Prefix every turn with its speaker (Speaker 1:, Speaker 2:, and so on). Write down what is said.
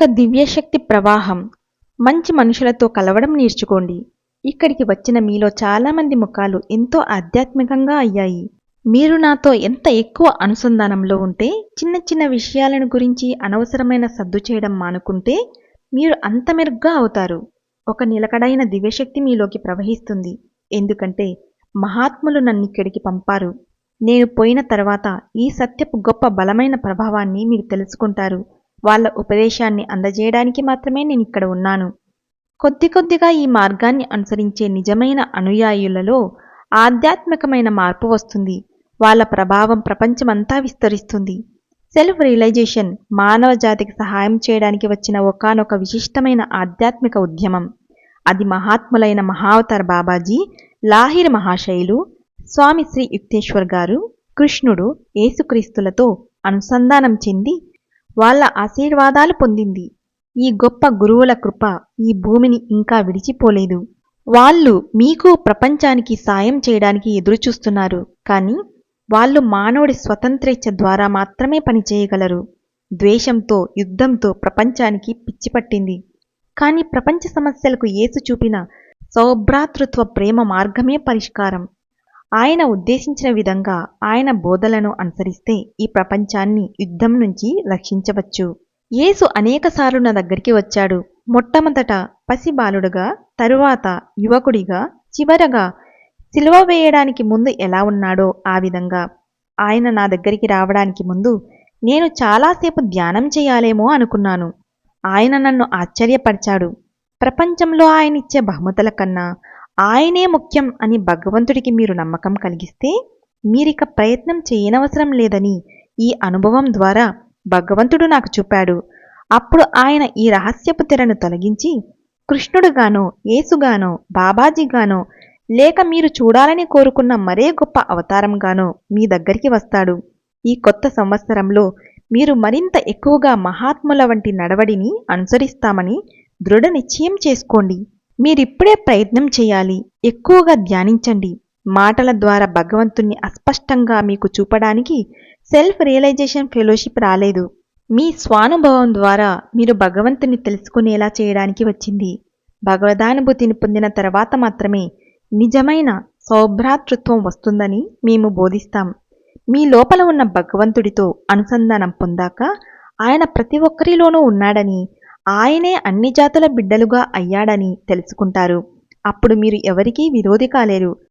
Speaker 1: ఒక దివ్యశక్తి ప్రవాహం. మంచి మనుషులతో కలవడం నేర్చుకోండి. ఇక్కడికి వచ్చిన మీలో చాలామంది ముఖాలు ఎంతో ఆధ్యాత్మికంగా అయ్యాయి. మీరు నాతో ఎంత ఎక్కువ అనుసంధానంలో ఉంటే చిన్న చిన్న విషయాలను గురించి అనవసరమైన సద్దు చేయడం మానుకుంటే మీరు అంత మెరుగ్గా అవుతారు. ఒక నిలకడైన దివ్యశక్తి మీలోకి ప్రవహిస్తుంది. ఎందుకంటే మహాత్ములు నన్నిక్కడికి పంపారు. నేను పోయిన తర్వాత ఈ సత్యపు గొప్ప బలమైన ప్రభావాన్ని మీరు తెలుసుకుంటారు. వాళ్ళ ఉపదేశాన్ని అందజేయడానికి మాత్రమే నేను ఇక్కడ ఉన్నాను. కొద్ది కొద్దిగా ఈ మార్గాన్ని అనుసరించే నిజమైన అనుయాయులలో ఆధ్యాత్మికమైన మార్పు వస్తుంది. వాళ్ళ ప్రభావం ప్రపంచమంతా విస్తరిస్తుంది. సెల్ఫ్ రియలైజేషన్ మానవ జాతికి సహాయం చేయడానికి వచ్చిన ఒకానొక విశిష్టమైన ఆధ్యాత్మిక ఉద్యమం. అది మహాత్ములైన మహావతార్ బాబాజీ లాహిర్ మహాశైలు స్వామి శ్రీ యుక్తేశ్వర్ గారు కృష్ణుడు యేసుక్రీస్తులతో అనుసంధానం చెంది వాళ్ళ ఆశీర్వాదాలు పొందింది. ఈ గొప్ప గురువుల కృప ఈ భూమిని ఇంకా విడిచిపోలేదు. వాళ్ళు మీకు ప్రపంచానికి సాయం చేయడానికి ఎదురుచూస్తున్నారు. కానీ వాళ్ళు మానవుడి స్వతంత్రేచ్ఛ ద్వారా మాత్రమే పనిచేయగలరు ద్వేషంతో యుద్ధంతో ప్రపంచానికి పిచ్చిపట్టింది కానీ ప్రపంచ సమస్యలకు ఏసు చూపిన సౌభ్రాతృత్వ ప్రేమ మార్గమే పరిష్కారం. ఆయన ఉద్దేశించిన విధంగా ఆయన బోధలను అనుసరిస్తే ఈ ప్రపంచాన్ని యుద్ధం నుంచి రక్షించవచ్చు. యేసు అనేకసార్లు నా దగ్గరికి వచ్చాడు. మొట్టమొదట పసిబాలుడుగా తరువాత యువకుడిగా చివరగా సిలువ వేయడానికి ముందు ఎలా ఉన్నాడో ఆ విధంగా. ఆయన నా దగ్గరికి రావడానికి ముందు నేను చాలాసేపు ధ్యానం చేయాలేమో అనుకున్నాను. ఆయన నన్ను ఆశ్చర్యపరిచాడు. ప్రపంచంలో ఆయన ఇచ్చే బహుమతుల కన్నా ఆయనే ముఖ్యం అని భగవంతుడికి మీరు నమ్మకం కలిగిస్తే మీరిక ప్రయత్నం చేయనవసరం లేదని ఈ అనుభవం ద్వారా భగవంతుడు నాకు చూపాడు అప్పుడు ఆయన ఈ రహస్యపు తెరను తొలగించి కృష్ణుడుగానో యేసుగానో బాబాజీగానో లేక మీరు చూడాలని కోరుకున్న మరే గొప్ప అవతారంగానో మీ దగ్గరికి వస్తాడు. ఈ కొత్త సంవత్సరంలో మీరు మరింత ఎక్కువగా మహాత్ముల వంటి నడవడిని అనుసరిస్తామని దృఢ నిశ్చయం చేసుకోండి. మీరిప్పుడే ప్రయత్నం చేయాలి. ఎక్కువగా ధ్యానించండి. మాటల ద్వారా భగవంతుణ్ణి అస్పష్టంగా మీకు చూపడానికి సెల్ఫ్ రియలైజేషన్ ఫెలోషిప్ రాలేదు. మీ స్వానుభవం ద్వారా మీరు భగవంతుని తెలుసుకునేలా చేయడానికి వచ్చింది. భగవదానుభూతిని పొందిన తర్వాత మాత్రమే నిజమైన సౌభ్రాతృత్వం వస్తుందని మేము బోధిస్తాం. మీ లోపల ఉన్న భగవంతుడితో అనుసంధానం పొందాక ఆయన ప్రతి ఒక్కరిలోనూ ఉన్నాడని ఆయనే అన్ని జాతుల బిడ్డలుగా అయ్యాడని తెలుసుకుంటారు. అప్పుడు మీరు ఎవరికీ విరోధి కాలేరు